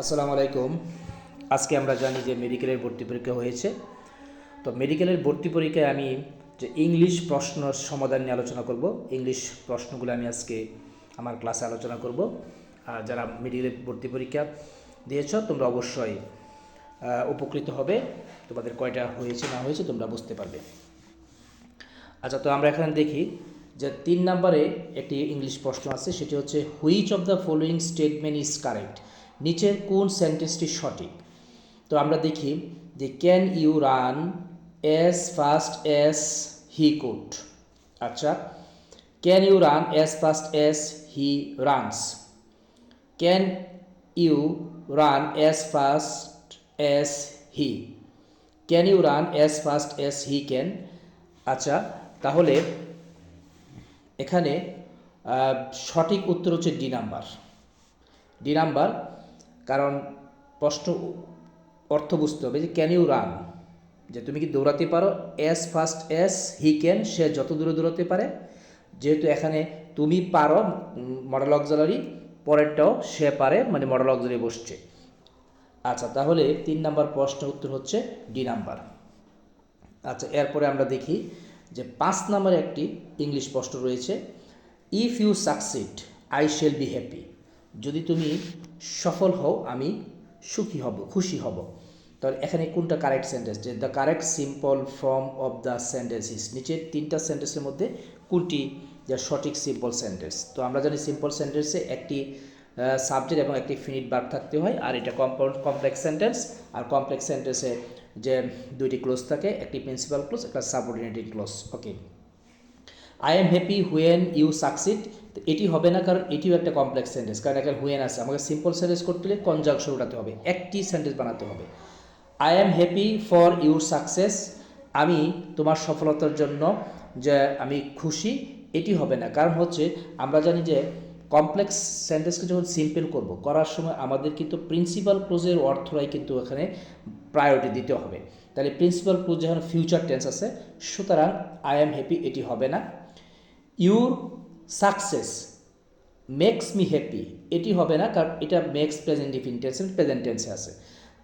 আসসালামু আলাইকুম। আজকে আমরা জানি যে মেডিকেলের ভর্তি পরীক্ষা হয়েছে। তো মেডিকেলের ভর্তি পরীক্ষায় আমি যে ইংলিশ প্রশ্ন সমাধান নিয়ে আলোচনা করব, ইংলিশ প্রশ্নগুলো আমি আজকে আমার ক্লাসে আলোচনা করব। আর যারা মেডিকেলের ভর্তি পরীক্ষা দিয়েছ, তোমরা অবশ্যই উপকৃত হবে। তোমাদের কয়টা হয়েছে, না হয়েছে, তোমরা বুঝতে পারবে। আচ্ছা তো আমরা এখানে দেখি যে তিন নম্বরে একটি ইংলিশ প্রশ্ন আছে, সেটি হচ্ছে which of the following statement is correct নিচের কোন সেন্টেন্সটি সঠিক? তো আমরা দেখি যে can you run as fast as he could আচ্ছা can you run as fast as he runs can you run as fast as he can you run as fast as he can আচ্ছা তাহলে এখানে সঠিক উত্তর হচ্ছে D number D number কারণ প্রশ্ন অর্থ বুঝতে হবে যে ক্যান ইউ রান যে তুমি কি দৌড়াতে পারো? As fast as he can সে যত দূরে দৌড়াতে পারে। যেহেতু এখানে তুমি পারো মডেল অক্সালারি পরেরটাও সে পারে মানে মডেল অক্সালারি বসছে। আচ্ছা তাহলে তিন নাম্বার প্রশ্নের উত্তর হচ্ছে ডি নাম্বার। আচ্ছা এরপরে আমরা দেখি যে পাঁচ নম্বরে একটি ইংলিশ প্রশ্ন রয়েছে। If you succeed I shall be happy যদি তুমি সফল হও, আমি সুখী হব, খুশি হব। তাহলে এখানে কোনটা কারেক্ট সেন্টেন্স যে the correct simple form of the sentence is নিচের তিনটা সেন্টেন্সের মধ্যে কোনটি? যা সঠিক সিম্পল সেন্টেন্স তো আমরা জানি সিম্পল সেন্টেন্সে একটি সাবজেক্ট এবং একটি ফিনিট বার্ব থাকতে হয়, আর এটা কম্পাউন্ড কমপ্লেক্স সেন্টেন্স আর কমপ্লেক্স সেন্টেন্সে যে দুইটি ক্লোজ থাকে, একটি প্রিন্সিপাল ক্লোজ একটা subordinating clause okay I am happy when you succeed এটি হবে না, কারণ এটিও একটা কমপ্লেক্স সেন্টেন্স কারণ এখানে হুয়েন আছে। আমাকে সিম্পল সেন্টেন্স করতে হলে কনজাংশন উঠাতে হবে। একটি সেন্টেন্স বানাতে হবে। I am happy for your success আমি তোমার সফলতার জন্য যে আমি খুশি, এটি হবে না। কারণ হচ্ছে, আমরা জানি যে কমপ্লেক্স সেন্টেন্সকে যখন সিম্পল করব, করার সময় আমাদের কিন্তু প্রিন্সিপাল ক্লোজের অর্থরাই কিন্তু এখানে প্রায়োরিটি দিতে হবে। তাহলে প্রিন্সিপাল ক্লোজ যখন ফিউচার টেন্স আছে, সুতরাং আই এম হ্যাপি এটি হবে না। Your success makes me happy এটি হবে না, কারণ এটা makes present definite tense present টেন্সে আছে।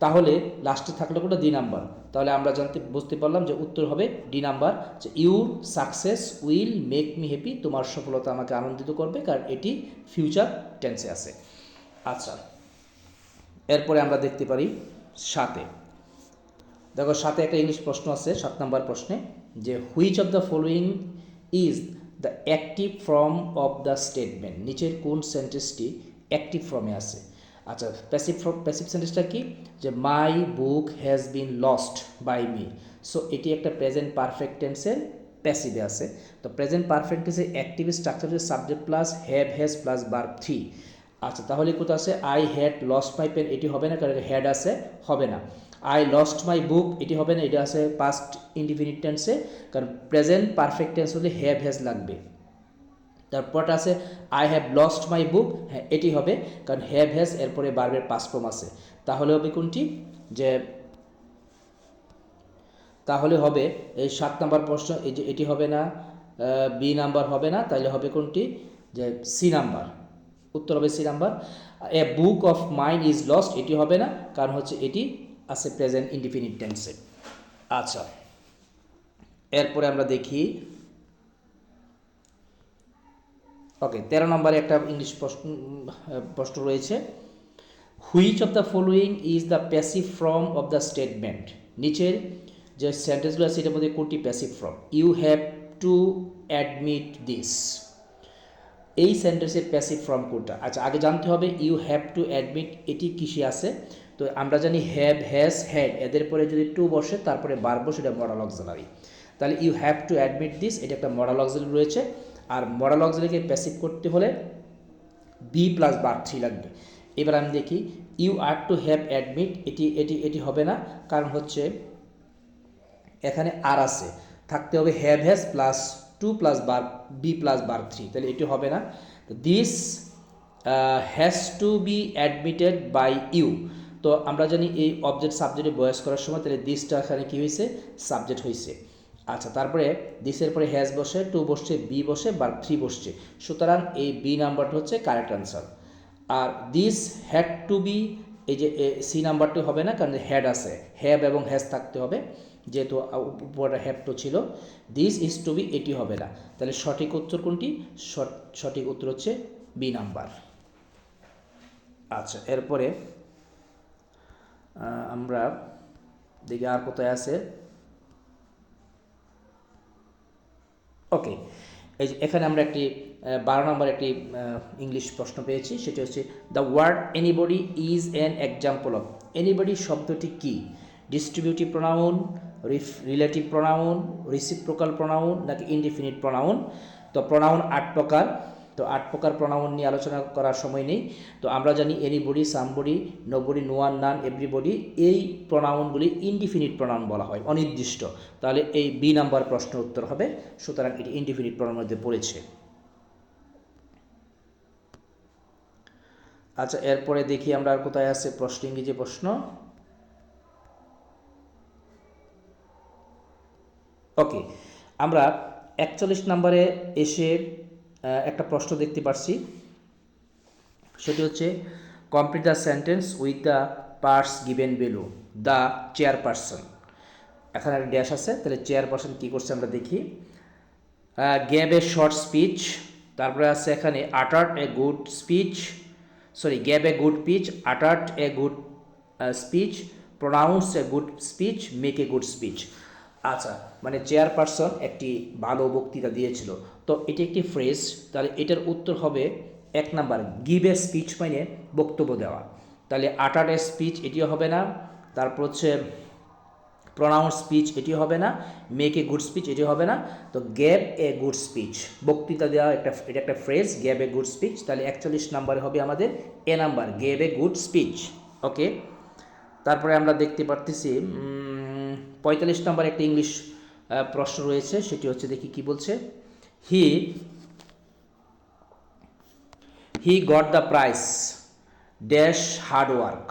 তাহলে লাস্টে থাকলে কোনটা ডি নাম্বার তাহলে আমরা জানতে, বুঝতে পারলাম যে উত্তর হবে ডি নাম্বার যে your success will make me happy তোমার সফলতা আমাকে আনন্দিত করবে, কারণ এটি ফিউচার টেন্সে আছে। আচ্ছা এরপরে আমরা দেখতে পারি সাতে। দেখো সাথে একটা ইংলিশ প্রশ্ন আছে, সাত নাম্বার প্রশ্নে, যে which of the following is the active form of the statement নিচের কোন সেন্টেন্সটি অ্যাক্টিভ ফর্মে আছে? আচ্ছা প্যাসিভ প্যাসিভ সেন্টেন্সটা কি? যে my book has been lost by me so এটি একটা প্রেজেন্ট পারফেক্ট টেন্সের প্যাসিভে আছে। তো প্রেজেন্ট পারফেক্ট টেন্সের অ্যাক্টিভ স্ট্রাকচার হচ্ছে subject plus have has plus bar three আচ্ছা তাহলে কোথাও আছে? I had lost my pen এটি হবে না, কারণ হ্যাড আছে, হবে না। আই লস্ট মাই বুক এটি হবে না, এটা আছে পাস্ট ইনডিফিনিট টেন্সে কারণ প্রেজেন্ট পারফেক্ট টেন্স হলে হ্যাভ হ্যাজ লাগবে। তারপরটা আছে I have lost my book হ্যাঁ এটি হবে, কারণ হ্যাভ হ্যাজ এরপরে বার্বের পাস ফর্ম আছে। তাহলে হবে কোনটি? যে, তাহলে হবে, এই সাত নাম্বার প্রশ্ন, এই যে এটি হবে না বি নাম্বার হবে না তাহলে হবে কোনটি? যে সি নাম্বার। উত্তর হবে C number. A book of mind is lost এটি হবে না, কারণ হচ্ছে এটি আছে প্রেজেন্ট ইনডিফিনিট টেন্সে আচ্ছা এরপরে আমরা দেখি, ওকে, তেরো নম্বরে একটা ইংলিশ প্রশ্ন প্রশ্ন রয়েছে। Which of the following is the passive form of the statement নিচের যে সেন্টেন্সগুলো আছে, এটার মধ্যে কোনটি passive form you have to admit this এই সেন্টেন্সের প্যাসিভ ফর্ম কোনটা? আচ্ছা আগে জানতে হবে ইউ হ্যাভ টু অ্যাডমিট এটি কিসে আছে? তো আমরা জানি হ্যাভ হ্যাজ হ্যাড এদের পরে যদি টু বসে, তারপরে বার বসে, এটা মডাল অক্সিলারি তাহলে you have to admit this এটা একটা মডাল অক্সিলারি রয়েছে। আর মডাল অক্সিলারিকে প্যাসিভ করতে হলে বি প্লাস বার থ্রি লাগবে। এবার আমি দেখি you are to have admit এটি এটি এটি হবে না। কারণ হচ্ছে, এখানে আর আছে। থাকতে হবে have has plus two plus bar B plus bar three তাহলে এটি হবে না। This has to be admitted by you তো আমরা জানি এই অবজেক্ট সাবজেক্টে বয়স করার সময় তাহলে দিসটা এখানে কী হয়েছে? সাবজেক্ট হয়েছে। আচ্ছা তারপরে দিসের পরে হ্যাজ বসে টু বসছে বি বসে বা থ্রি বসছে। সুতরাং এই বি নাম্বারটা হচ্ছে কারেক্ট আনসার আর দিস হ্যাড টু বি এই যে সি নাম্বারটি হবে না, কারণ হ্যাড আছে। হ্যাব এবং হ্যাজ থাকতে হবে, যেহেতু উপরে হ্যাভ টু ছিল। দিস ইজ টু বি এটি হবে না। তাহলে সঠিক উত্তর কোনটি? সঠ- সঠিক উত্তর হচ্ছে বি নাম্বার আচ্ছা এরপরে আমরা দেখি আর কোথায় আছে? ওকে এই যে এখানে আমরা একটি বারো নম্বর একটি ইংলিশ প্রশ্ন পেয়েছি, সেটি হচ্ছে the word anybody is an example of anybody শব্দটি কি? Distributive pronoun relative pronoun reciprocal pronoun নাকি ইনডিফিনিট প্রোনাউন তো প্রোনাউন আট প্রকার। তো আট প্রকার প্রণামন নিয়ে আলোচনা করার সময় নেই। তো আমরা জানি anybody somebody nobody no one none everybody এই প্রোনাউনগুলি ইনডিফিনিট প্রোনাউন বলা হয়, অনির্দিষ্ট। তাহলে এই বি নাম্বার প্রশ্ন উত্তর হবে, সুতরাং এটি ইনডিফিনিট প্রোনাউন মধ্যে পড়েছে। আচ্ছা এরপরে দেখি আমরা আর কোথায় আছে প্রশ্ন, ইংরেজি প্রশ্ন। ওকে, আমরা একচল্লিশ নম্বরে এসে একটা প্রশ্ন দেখতে পাচ্ছি সেটি হচ্ছে complete the sentence with the parts given below the chairperson এখানে একটা ড্যাশ আছে, তাহলে চেয়ারপারসন কী করছে আমরা দেখি। গেভ এ শর্ট স্পিচ তারপরে আছে এখানে uttered a good speech sorry gave a good pitch uttered a good speech pronounce a good speech make a good speech আচ্ছা মানে চেয়ারপারসন একটি ভালো বক্তৃতা দিয়েছিল। তো এটি একটি ফ্রেজ তাহলে এটার উত্তর হবে এক নাম্বার গিভ এ স্পিচ মানে বক্তব্য দেওয়া। তাহলে আটার্ট এ স্পিচ এটিও হবে না, তারপর হচ্ছে প্রোনাউন্স স্পিচ এটি হবে না মেক এ গুড স্পিচ এটি হবে না। তো গ্যাব এ গুড স্পিচ বক্তৃতা দেওয়া একটা, এটা একটা phrase gave a good speech তাহলে একচল্লিশ নাম্বারে হবে আমাদের A number gave a good speech okay তারপরে আমরা দেখতে পারতেছি পঁয়তাল্লিশ নাম্বার একটা ইংলিশ প্রশ্ন রয়েছে, সেটি হচ্ছে দেখি কি বলছে। He he got the prize dash hard work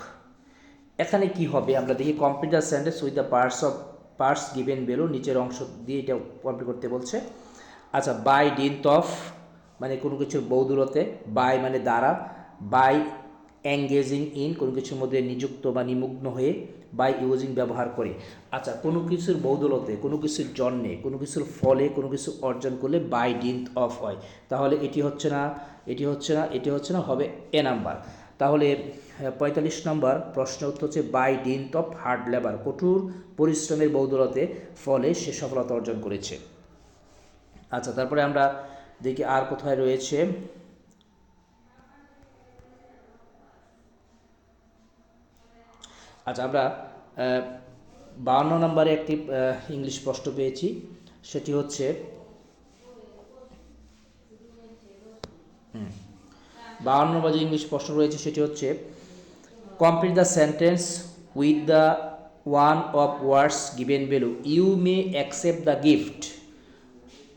এখানে কি হবে? আমরা দেখি complete computer sentence with the parts of parts given below নিচের অংশ দিয়ে এটা কমপ্লিট করতে বলছে। আচ্ছা বাই ডিন্থ অফ মানে কোনো কিছুর বৌদূরতে বাই মানে দ্বারা বাই এঙ্গেজিং ইন কোনো কিছুর মধ্যে নিযুক্ত বা নিমগ্ন হয়ে বাই ইউজিং ব্যবহার করে। আচ্ছা কোনো কিছুর বৌদলতে কোনো কিছুর জন্যে, কোনো কিছুর ফলে, কোনো কিছু অর্জন করলে বাই ডিন্থ অফ হয়। তাহলে এটি হচ্ছে না, এটি হচ্ছে না, এটি হচ্ছে না, হবে এ নাম্বার। তাহলে পঁয়তাল্লিশ নম্বর প্রশ্ন উত্তর হচ্ছে by dint of hard labour কঠোর পরিশ্রমের বৌদলতে ফলে সে সফলতা অর্জন করেছে। আচ্ছা তারপরে আমরা দেখি আর কোথায় রয়েছে। আচ্ছা আমরা বাউন্ন নম্বরে একটি ইংলিশ প্রশ্ন পেয়েছি। সেটি হচ্ছে বাউন্ন নম্বর যে ইংলিশ প্রশ্ন রয়েছে, সেটি হচ্ছে complete the sentence with the one of words given below you may accept the gift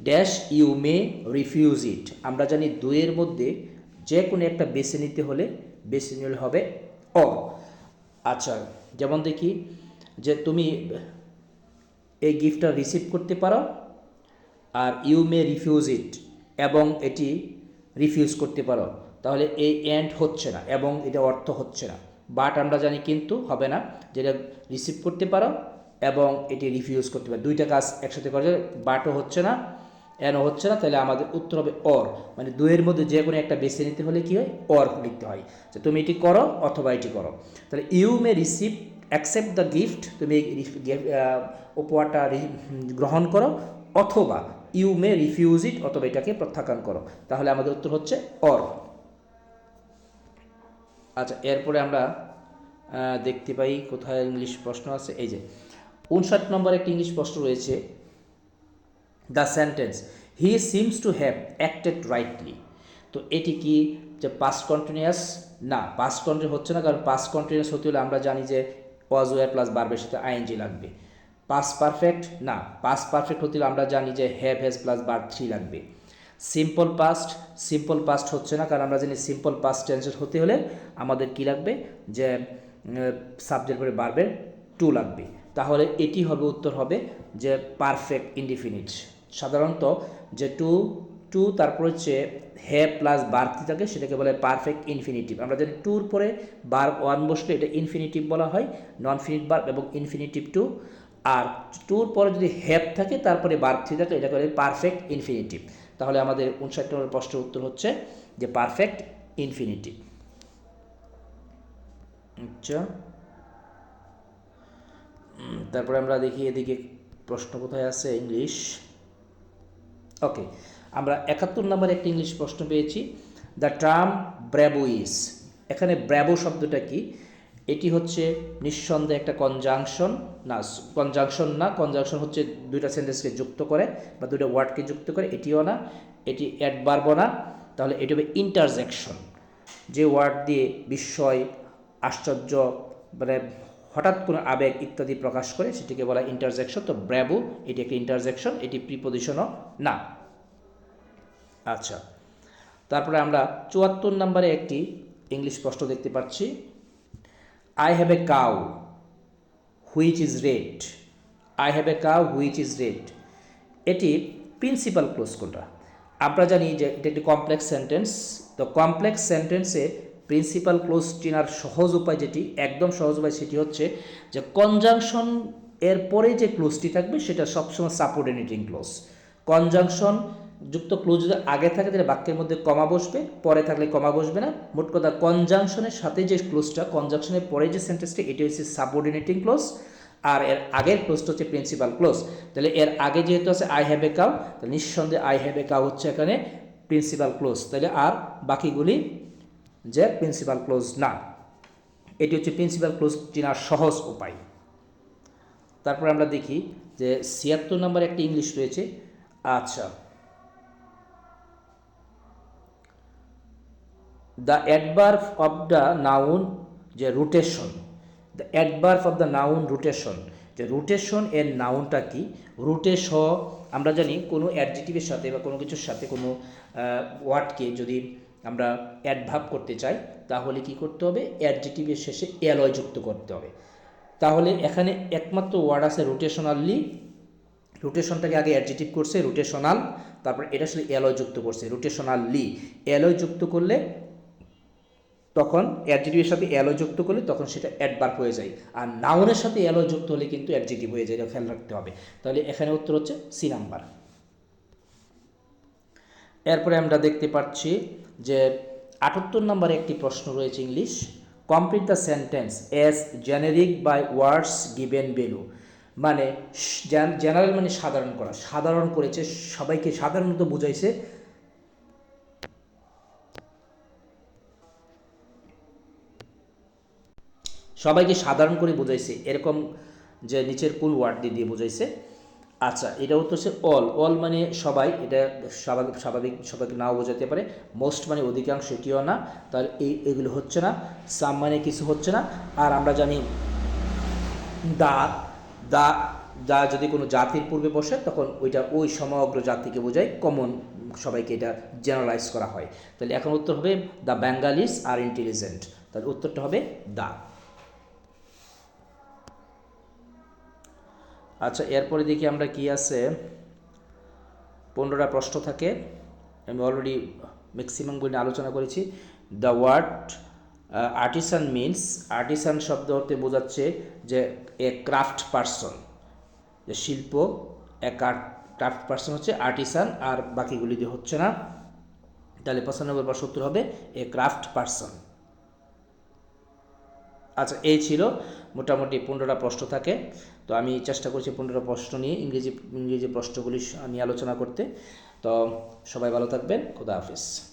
dash you may refuse it আমরা জানি দুইয়ের মধ্যে যে কোনো একটা বেছে নিতে হলে, বেছে নিলে হবে অ আচ্ছা যেমন দেখি যে তুমি এই গিফটটা রিসিভ করতে পারো আর ইউ মে রিফিউজ ইট এবং এটি রিফিউজ করতে পারো। তাহলে এই এন্ড হচ্ছে না এবং এটা অর্থ হচ্ছে না। বাট আমরা জানি কিন্তু হবে না যেটা রিসিভ করতে পারো এবং এটি রিফিউজ করতে পারো। দুইটা কাজ একসাথে করা যায় বাটও হচ্ছে না এনও হচ্ছে না, তাহলে আমাদের উত্তর হবে অর। মানে দুইয়ের মধ্যে যে কোনো একটা বেছে নিতে হলে কি হয়? অর লিখতে হয়। যে তুমি এটি করো অথবা এটি করো। তাহলে you may receive accept the gift তুমি উপহারটা গ্রহণ করো, অথবা ইউ মে রিফিউজ ইট অথবা এটাকে প্রত্যাখ্যান করো। তাহলে আমাদের উত্তর হচ্ছে অর। আচ্ছা এরপরে আমরা দেখতে পাই কোথায় ইংলিশ প্রশ্ন আছে। এই যে, উনষাট নম্বর একটি ইংলিশ প্রশ্ন রয়েছে। The sentence he seems to have acted rightly তো এটি কি যে পাস্ট কন্টিনিউয়াস না পাস্ট কন্টিনিউ হচ্ছে না, কারণ পাস্ট কন্টিনিউয়াস হতে হলে আমরা জানি যে ওয়াজ ওয়ার প্লাস বার্বের সাথে আইএনজি লাগবে। পাস পারফেক্ট না পাস পারফেক্ট হতে হলে আমরা জানি যে have has plus bar three লাগবে। সিম্পল পাস্ট সিম্পল পাস্ট হচ্ছে না, কারণ আমরা জানি সিম্পল পাস্ট টেন্সের হতে হলে আমাদের কি লাগবে? যে সাবজেক্ট পরে বার্বের টু লাগবে। তাহলে এটি হবে, উত্তর হবে যে পারফেক্ট ইনডিফিনিট সাধারণত যে টু টু তারপর হচ্ছে হ্যাভ প্লাস বার্থ থাকে, সেটাকে বলে পারফেক্ট ইনফিনিটিভ আমরা জানি টুর পরে বার ওয়ান বসলে এটা ইনফিনিটিভ বলা হয় নন ফিনিট বার্ব এবং ইনফিনিটিভ টু আর টুর পরে যদি হ্যাপ থাকে, তারপরে থ্রি থাকে এটা বলে পারফেক্ট ইনফিনিটিভ তাহলে আমাদের উনষাট নম্বর প্রশ্নের উত্তর হচ্ছে যে পারফেক্ট ইনফিনিটিভ আচ্ছা। তারপরে আমরা দেখি এদিকে প্রশ্ন কোথায় আছে ইংলিশ ওকে আমরা একাত্তর নম্বর একটা ইংলিশ প্রশ্ন পেয়েছি। দ্য টার্ম ব্র্যাবোইস এখানে ব্র্যাবো শব্দটা কি? এটি হচ্ছে নিঃসন্দেহে একটা কনজাংশন না কনজাংশন না কনজাংশন হচ্ছে দুইটা সেন্টেন্সকে যুক্ত করে বা দুইটা ওয়ার্ডকে যুক্ত করে। এটিও না, এটি অ্যাডভার্বও না। তাহলে এটি হবে ইন্টারজেকশন যে ওয়ার্ড দিয়ে বিস্ময়, আশ্চর্য মানে হঠাৎ কোনো আবেগ ইত্যাদি প্রকাশ করে সেটিকে বলা ইন্টারজেকশন তো ব্র্যাবো, এটি একটি ইন্টারজেকশন এটি প্রিপোজিশনও না। আচ্ছা তারপরে আমরা চুয়াত্তর নম্বরে একটি ইংলিশ প্রশ্ন দেখতে পাচ্ছি। I have a cow which is red I have a cow which is red এটি প্রিন্সিপাল ক্লোজ কোনটা? আমরা জানি যে এটা একটি কমপ্লেক্স সেন্টেন্স তো কমপ্লেক্স সেন্টেন্সে প্রিন্সিপাল ক্লোজ চেনার সহজ উপায় যেটি, একদম সহজ উপায় সেটি হচ্ছে যে কনজাংশন এর পরে যে ক্লোজটি থাকবে, সেটা সবসময় সাপোর্ডিনেটিং ক্লোজ কনজাংশন যুক্ত ক্লোজ যদি আগে থাকে, তাহলে বাক্যের মধ্যে কমা বসবে, পরে থাকলে কমা বসবে না। মোট কথা কনজাংশনের সাথে যে ক্লোজটা কনজাংশনের পরে যে সেন্টেন্সটা এটি হচ্ছে সাবঅর্ডিনেটিং ক্লোজ আর এর আগের ক্লোজটা হচ্ছে প্রিন্সিপাল ক্লোজ তাহলে এর আগে যেহেতু আছে আই হ্যাভ এ কাউ তাহলে নিঃসন্দেহে আই হ্যাভ এ কাউ হচ্ছে এখানে প্রিন্সিপাল ক্লোজ তাহলে আর বাকিগুলি যে প্রিন্সিপাল ক্লোজ না, এটি হচ্ছে প্রিন্সিপাল ক্লোজ চেনার সহজ উপায়। তারপর আমরা দেখি যে ছিয়াত্তর নম্বর একটি ইংলিশ রয়েছে। আচ্ছা। The adverb of the noun যে rotation the adverb of the noun rotation যে রুটেশন এর নাউনটা কি? রুটেশ আমরা জানি কোনো অ্যাডজেটিভের সাথে বা কোনো কিছুর সাথে কোনো ওয়ার্ডকে যদি আমরা অ্যাডভার্ব করতে চাই, তাহলে কি করতে হবে? অ্যাডজেটিভের শেষে অ্যালয় যুক্ত করতে হবে। তাহলে এখানে একমাত্র ওয়ার্ড আছে রোটেশনালি রোটেশনটাকে আগে অ্যাডজেটিভ করছে রোটেশনাল তারপর এটা আসলে অ্যালয় যুক্ত করছে রোটেশনালি এলয় যুক্ত করলে তখন অ্যাডজেটিভের সাথে এলয় যুক্ত করলে তখন সেটা অ্যাডভার্ব হয়ে যায়। আর নাউনের সাথে এলয় যুক্ত হলে কিন্তু অ্যাডজেটিভ হয়ে যায়, এটা খেয়াল রাখতে হবে। তাহলে এখানে উত্তর হচ্ছে সি নাম্বার এরপরে আমরা দেখতে পাচ্ছি যে আটাত্তর নম্বরে একটি প্রশ্ন রয়েছে English. Complete the sentence as generic by words given below মানে জেনারেল মানে সাধারণ করা। সাধারণ করেছে, সবাইকে সাধারণত বুঝাইছে। সবাইকে সাধারণ করে বুঝাইছে। এরকম যে নিচের কুল ওয়ার্ড দিয়ে দিয়ে বুঝাইছে। আচ্ছা এটা উত্তর হচ্ছে অল। অল মানে সবাই, এটা স্বাভাবিক স্বাভাবিক সবাইকে নাও বোঝাতে পারে। মোস্ট মানে অধিকাংশ এটিও না। তাহলে এই, এগুলো হচ্ছে না। সাম মানে কিছু হচ্ছে না। আর আমরা জানি দা দা দা যদি কোনো জাতির পূর্বে বসে, তখন ওইটা ওই সমগ্র জাতিকে বোঝায়। কমন সবাইকে এটা জেনারেলাইজ করা হয়। তাহলে এখন উত্তর হবে দ্য বেঙ্গালিস আর ইন্টেলিজেন্ট তাহলে উত্তরটা হবে দা। আচ্ছা এরপরে দেখি আমরা কি আছে। পনেরোটা প্রশ্ন থাকে। আমি অলরেডি ম্যাক্সিমাম বই নিয়ে আলোচনা করেছি। The word artisan means artisan শব্দ হতে বোঝাচ্ছে যে এ ক্রাফট পারসন যে শিল্প এক ক্রাফট পারসন হচ্ছে আর্টিসান আর বাকিগুলি দিয়ে হচ্ছে না। তাহলে পঁচানব্বই বা সত্তর হবে এ ক্রাফট পারসন আচ্ছা এই ছিল মোটামুটি পনেরোটা প্রশ্ন থাকে। তো আমি চেষ্টা করছি পনেরোটা প্রশ্ন নিয়ে ইংরেজি ইংরেজি প্রশ্নগুলি নিয়ে আলোচনা করতে। তো সবাই ভালো থাকবেন, খুদা হাফিজ।